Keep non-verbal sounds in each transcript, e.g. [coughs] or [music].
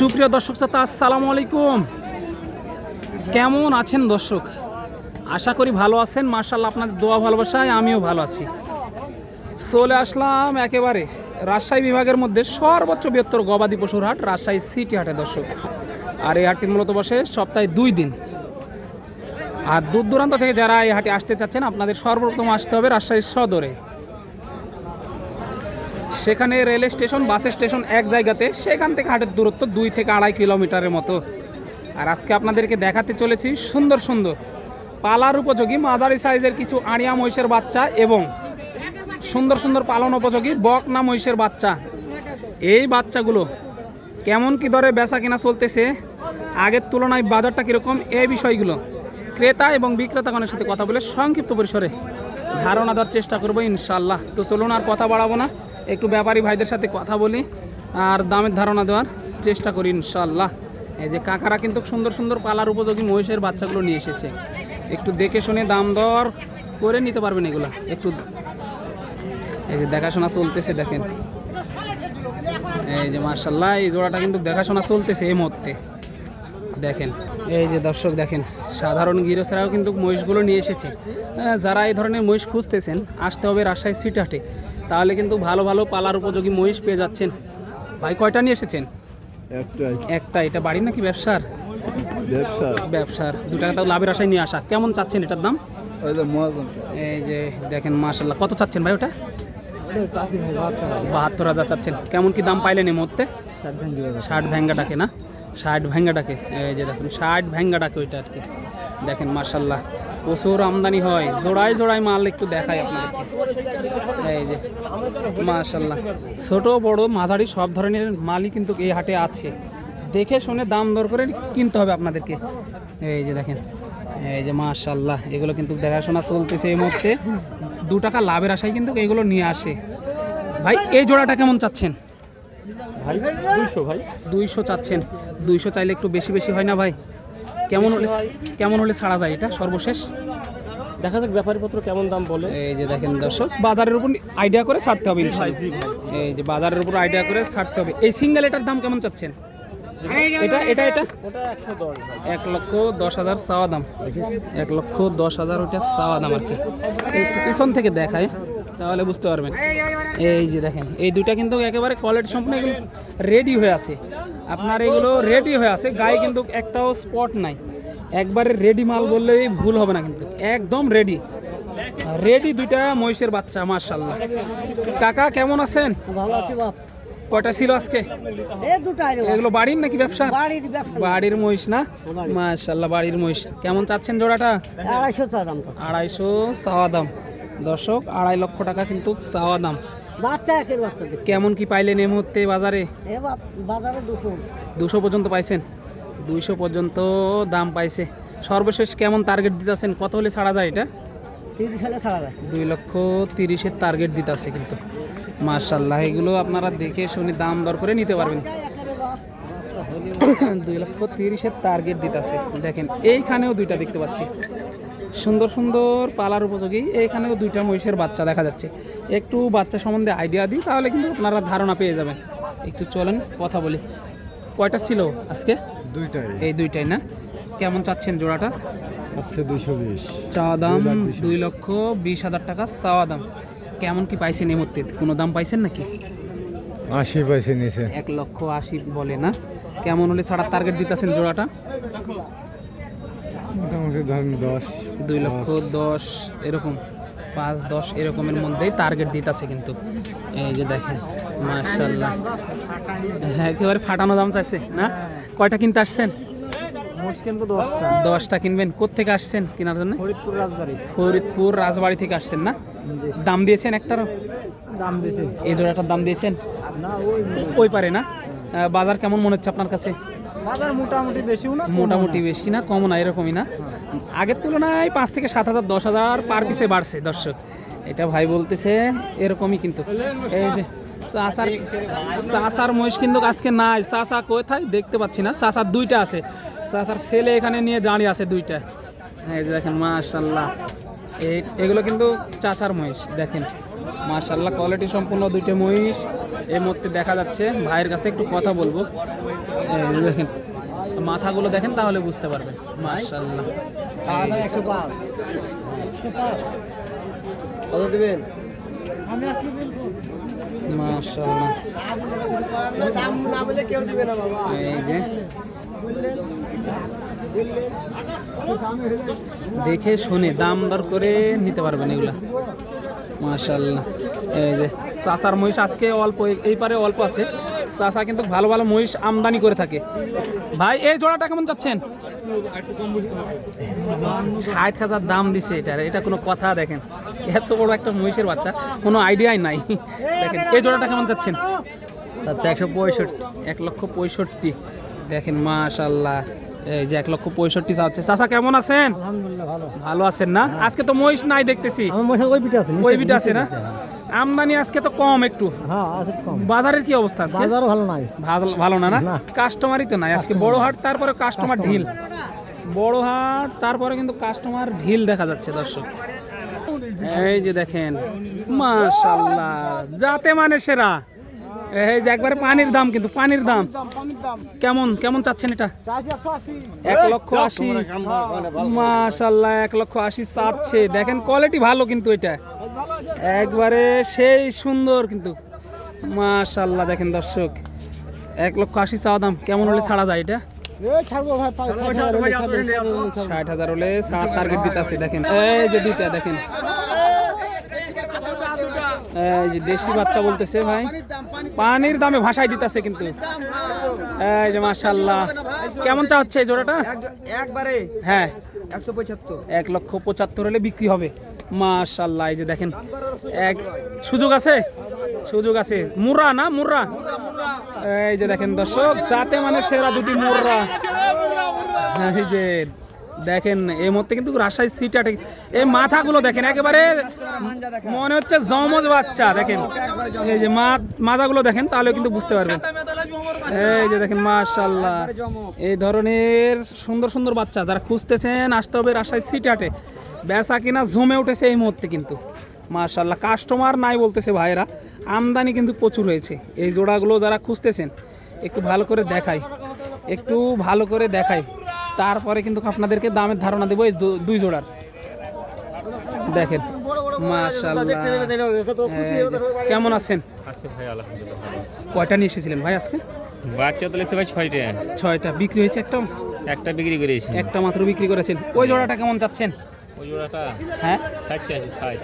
সুপ্রিয় দর্শক শ্রোতা, আসসালামু আলাইকুম। কেমন আছেন দর্শক? আশা করি ভালো আছেন। মার্শাল আপনাদের দোয়া ভালোবাসায় আমিও ভালো আছি। চলে আসলাম একেবারে রাজশাহী বিভাগের মধ্যে সর্বোচ্চ বৃহত্তর গবাদি পশুর হাট, রাজশাহী সিটি হাটে দর্শক। আর এই হাটটি মূলত বসে সপ্তাহে দুই দিন। আর দূর দূরান্ত থেকে যারা এই হাটে আসতে চাচ্ছেন, আপনাদের সর্বপ্রথম আসতে হবে রাজশাহীর সদরে। সেখানে রেল স্টেশন, বাস স্টেশন এক জায়গাতে। সেখান থেকে হাটের দূরত্ব দুই থেকে আড়াই কিলোমিটারের মতো। আর আজকে আপনাদেরকে দেখাতে চলেছি সুন্দর সুন্দর পালার উপযোগী, মাঝারি সাইজের কিছু আড়িয়া মহিষের বাচ্চা এবং সুন্দর সুন্দর পালন উপযোগী বকনা মহিষের বাচ্চা। এই বাচ্চাগুলো কেমন কি দরে বেচা কেনা চলতেছে, আগের তুলনায় বাজারটা কীরকম, এই বিষয়গুলো ক্রেতা এবং বিক্রেতাগণের সাথে কথা বলে সংক্ষিপ্ত পরিসরে ধারণা দেওয়ার চেষ্টা করব ইনশাল্লাহ তো চলুন আর কথা বাড়াবো না। একটু ব্যাপারী ভাইদের সাথে কথা বলি আর দামের ধারণা দেওয়ার চেষ্টা করি ইনশাল্লাহ এই যে কাকারা কিন্তু সুন্দর সুন্দর পালার উপযোগী মহিষের বাচ্চাগুলো নিয়ে এসেছে। একটু দেখে শুনে দাম দর করে নিতে পারবেন এগুলা। একটু এই যে দেখাশোনা চলতেছে দেখেন। এই যে মার্শাল্লাহ এই জোড়াটা কিন্তু দেখাশোনা চলতেছে এই মুহূর্তে। দেখেন, এই যে দর্শক দেখেন, সাধারণ গিরো কিন্তু মহিষগুলো নিয়ে এসেছে। যারা এই ধরনের মহিষ খুঁজতেছেন, আসতে হবে রাজশাহী সিটাটে তাহলে কিন্তু ভালো ভালো পালার উপযোগী মহিষ পেয়ে যাচ্ছেন। ভাই কয়টা নিয়ে এসেছেন? একটা। এটা বাড়ির নাকি ব্যবসার? ব্যবসা ব্যবসার। দু টাকা তাও লাভের আশায় নিয়ে আসা। কেমন চাচ্ছেন এটার দাম? এই যে দেখেন মাশাল্লাহ কত চাচ্ছেন ভাই ওটা? বাহাত্তর হাজার চাচ্ছেন। কেমন কি দাম পাইলেন এই মুহূর্তে? ষাট ভ্যাঙ্গাটাকে না? ষাট ভ্যাঙ্গাটাকে এই যে দেখেন ষাট ভ্যাঙ্গাটাকে ওইটা আর কি। দেখেন মার্শাল্লাহ প্রচুর আমদানি হয়। জোড়ায় জোড়ায় মাল একটু দেখাই আপনাদেরকে। এই যে মার্শাল্লাহ ছোট বড় মাঝারি সব ধরনের মালই কিন্তু এই হাটে আছে। দেখে শুনে দাম দর করে কিনতে হবে আপনাদেরকে। এই যে দেখেন এই যে মার্শাল্লাহ এগুলো কিন্তু দেখাশোনা চলতেছে এই মুহূর্তে। দু টাকা লাভের আশায় কিন্তু এগুলো নিয়ে আসে। ভাই এই জোড়াটা কেমন চাচ্ছেন? ভাই দুইশো ভাই। দুইশো চাচ্ছেন। দুইশো চাইলে একটু বেশি বেশি হয় না ভাই? কেমন হলে কেমন হলে ছাড়া যায় এটা? সর্বশেষ। দেখা যাক ব্যাপারীপত্র কেমন দাম বলে। এই যে দেখেন দর্শক বাজারের উপর আইডিয়া করে ছাড়তে হবে এই যে বাজারের উপর আইডিয়া করে ছাড়তে হবে। এই সিঙ্গেল এটার দাম কেমন চাচ্ছেন? এটা এটা এটা? এক লক্ষ দশ হাজার চাওয়া দাম। এক লক্ষ দশ হাজার ওটা চাওয়া দাম আর কি। পিছন থেকে দেখায়। তাহলে বুঝতে পারবেন। এই যে দেখেন এই দুইটা কিন্তু একেবারে কোয়ালিটি সম্পূর্ণ এগুলো রেডি হয়ে আছে। আপনার এগুলো রেডি হয়ে আছে গায়ে কিন্তু একটাও স্পট নাই। একবারে রেডি মাল বললেই ভুল হবে না কিন্তু একদম রেডি রেডি দুইটা মহিষের বাচ্চা মার্শাল্লাহ কাকা কেমন আছেন? ভালো আছি বাপ। কয়টা ছিল আজকে। এগুলো বাড়ির নাকি ব্যবসা? বাড়ির মহিষ না? মাশাল্লাহ বাড়ির। মহিষ। কেমন চাচ্ছেন জোড়াটা? আড়াইশো দাম আড়াইশো চাওয়া দাম। দর্শক আড়াই লক্ষ টাকা কিন্তু চাওয়া দাম। বাচ্চা একের বাচ্চা কেমন কি পাইলেন এই মুহূর্তে বাজারে? বাজারে দুশো। দুশো পর্যন্ত পাইছেন? দুইশো পর্যন্ত দাম পাইছে। সর্বশেষ কেমন টার্গেট দিতেছেন? কত হলে ছাড়া যায় এটা? তিরিশ সালে ছাড়া যায়। দুই লক্ষ তিরিশের টার্গেট দিতেছে কিন্তু। মার্শাল্লাহ এগুলো আপনারা দেখে শুনে দাম দর করে নিতে পারবেন। [coughs] দুই লক্ষ তিরিশের টার্গেট দিতেছে। দেখেন এইখানেও দুইটা দেখতে পাচ্ছি। সুন্দর সুন্দর পালার উপযোগী। এইখানেও দুইটা মহিষের বাচ্চা দেখা যাচ্ছে। একটু বাচ্চা সম্বন্ধে আইডিয়া দিই তাহলে কিন্তু আপনারা ধারণা পেয়ে যাবেন। একটু চলেন কথা বলি। কয়টা ছিল আজকে? দুইটাই। এই দুইটাই না? কেমন চাচ্ছেন জোড়াটা? আছে দুইশো বিশ। চাওয়া দাম দুই লক্ষ বিশ হাজার টাকা চাওয়া দাম। কেমন কি পাইছেন এই মুহূর্তে? কোনো দাম পাইছেন নাকি? আশি নিয়েছে এক লক্ষ আশি বলে না? কেমন হলে ছাড়ার টার্গেট দিতেছেন জোড়াটা? মোটামুটি ধরেন দশ দুই লক্ষ দশ এরকম পাঁচ দশ এরকমের মধ্যেই টার্গেট দিতেছে কিন্তু। এই যে দেখেন মার্শাল্লাহ হ্যাঁ একেবারে ফাটানো দাম চাইছে না? কয়টা কিনতে আসছেন? দশটা। দশটা কিনবেন। কোথেকে আসছেন কেনার জন্য? ফরিদপুর রাজবাড়ি। থেকে আসছেন না? দাম দিয়েছেন একটারও? দাম দিছে এই জোড়াটার দাম দিয়েছেন? ওই ওই পারে না? বাজার কেমন মনে হচ্ছে আপনার কাছে? বাজার মোটামুটি বেশিও না মোটামুটি বেশি না কম না এরকমই না। আগের তুলনায় পাঁচ থেকে সাত হাজার দশ হাজার পার পিসে বাড়ছে দর্শক। এটা ভাই বলতেছে এরকমই কিন্তু। এই যে চাষার চাষার মহিষ কিন্তু আজকে নাই। চাষা কোথায় দেখতে পাচ্ছি না। চাষার দুইটা আছে। চাষার ছেলে এখানে নিয়ে দাঁড়িয়ে আছে দুইটা। এই যে দেখেন মাশাল্লাহ এই এগুলো কিন্তু চাষার মহিষ দেখেন। মাশাল্লাহ কোয়ালিটি সম্পূর্ণ দুইটা মহিষ। এই মধ্যে দেখা যাচ্ছে ভাইয়ের কাছে একটু কথা বলব। দেখেন মাথাগুলো দেখেন তাহলে বুঝতে পারবেন। কত দেবেন? বাবা এই যে। দেখে শুনে দাম দর করে নিতে পারবেন এগুলা। মাশাল্লাহ এই যে চাষার মহিষ আজকে অল্প এই পারে অল্প আছে। চাষা কিন্তু ভালো ভালো মহিষ আমদানি করে থাকে। ভাই এই জোড়াটা কেমন চাচ্ছেন? ষাট হাজার দাম দিছে এটা এটা কোনো কথা দেখেন। এত বড় একটা মহিষের বাচ্চা কোনো আইডিয়াই নাই। দেখেন এই জোড়াটা কেমন চাচ্ছেন? আচ্ছা একশো পঁয়ষট্টি। এক লক্ষ পঁয়ষট্টি। দেখেন মাশাল্লাহ এই যে এক লক্ষ পঁয়ষট্টি চাচ্ছে। চাচা কেমন আছেন? আলহামদুলিল্লাহ ভালো। ভালো আছেন না? আজকে তো মহিষ নাই দেখতেছি। ওই পিঠে আছে ওই বিটা আছে না? আমদানি আজকে তো কম একটু। হ্যাঁ বাজারের কি অবস্থা আজকে? বাজারও ভালো নাই। ভালো- না না। কাস্টমারই তো নাই। আজকে বড় হাট তারপরে কাস্টমার ঢিল। বড় হাট তারপরে কিন্তু কাস্টমার ঢিল দেখা যাচ্ছে দর্শক। এই যে দেখেন মাশাল্লাহ যাতে মানে সেরা। এই যে একবারে পানির দাম কিন্তু পানির দাম। কেমন কেমন চাচ্ছেন এটা? এক লক্ষ আশি। মাশাল্লাহ এক লক্ষ আশি চাচ্ছে। দেখেন কোয়ালিটি ভালো কিন্তু এটা। একবারে সেই সুন্দর কিন্তু। মাশাল্লাহ দেখেন দর্শক। এক লক্ষ আশি চাওয়া দাম। কেমন হলে ছাড়া যায় এটা? ষাট হাজার হলে ছাড়া টার্গেট দিতে আছে দেখেন এই যে দুইটা দেখেন। এই যে দেশি বাচ্চা বলতেছে ভাই। পানির দামে ভাষায় দিতেছে কিন্তু। এই যে মাশাল্লাহ কেমন চা হচ্ছে এই জোড়াটা? একবারে হ্যাঁ। একশো পঁচাত্তর। এক লক্ষ পঁচাত্তর হলে বিক্রি হবে। মাশাল্লাহ এই যে দেখেন। এক সুযোগ আছে? সুযোগ আছে। মুর্রা না? মুর্রা? এই যে দেখেন দর্শক যাতে মানে সেরা দুটি মুর্রা। এই যে দেখেন এই মধ্যে কিন্তু রাজশাহী সিট আটে এই মাথাগুলো দেখেন, একেবারে মনে হচ্ছে জমজ বাচ্চা, দেখেন। এই যে মাথাগুলো দেখেন তাহলে কিন্তু বুঝতে পারবেন। এই যে দেখেন মাশাল্লাহ এই ধরনের সুন্দর সুন্দর বাচ্চা, যারা খুঁজতেছেন আসতে হবে রাজশাহী সিট আটে। বেচা কিনা জমে উঠেছে এই মুহূর্তে কিন্তু। মাশাল্লাহ কাস্টমার নাই বলতেছে ভাইরা আমদানি কিন্তু প্রচুর হয়েছে। এই জোড়াগুলো যারা খুঁজতেছেন, একটু ভালো করে দেখাই। একটু ভালো করে দেখাই। তারপরে কিন্তু আপনাদেরকে দামের ধারণা দেবো এই দুই জোড়ার। দেখেন কেমন আছেন? কয়টা নিয়ে এসেছিলেন ভাই আজকে? বাচ্চা তুলেছে ভাই ছয়টা। ছয়টা। বিক্রি হয়েছে একটা? একটা বিক্রি করেছি। একটা মাত্র বিক্রি করেছেন। ওই জোড়াটা কেমন চাচ্ছেন ওই জোড়াটা হ্যাঁ? ষাট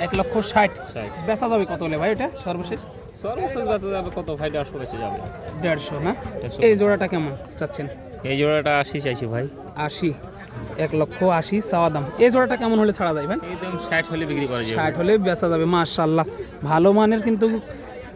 এক লক্ষ ষাট। ষাট। বেচা যাবে কত হলে ভাই এটা সর্বশেষ? সর্বশেষ গাছে যাবে কত? ভাই দেড়শো বেঁচে যাবে। দেড়শো না? এই জোড়াটা কেমন চাচ্ছেন? এই জোড়াটা আশি চাইছি ভাই। আশি এক লক্ষ আশি চাওয়া দাম। এই জোড়াটা কেমন হলে ছাড়া যায় ভাই? একদম ষাট হলে বিক্রি করা যাবে। ষাট হলে বেচা যাবে মাশাল্লাহ ভালো মানের কিন্তু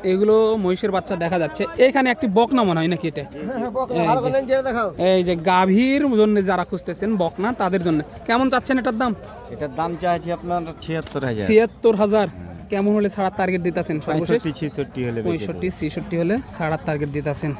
এগুলো মহিষের বাচ্চা দেখা যাচ্ছে। এখানে একটি বকনা মনে হয় নাকি এটা? এই যে- এই যে গাভীর জন্য যারা খুঁজতেছেন বকনা তাদের জন্য। কেমন চাচ্ছেন এটার দাম? এটার দাম চাইছি আপনার ছিয়াত্তর হাজার। ছিয়াত্তর হাজার। কেমন হলে ছাড়ার টার্গেট দিতেছেন পঁয়ষট্টি ছেষট্টি হলে পঁয়ষট্টি ছেষট্টি হলে ছাড়ার টার্গেট দিতেছেন।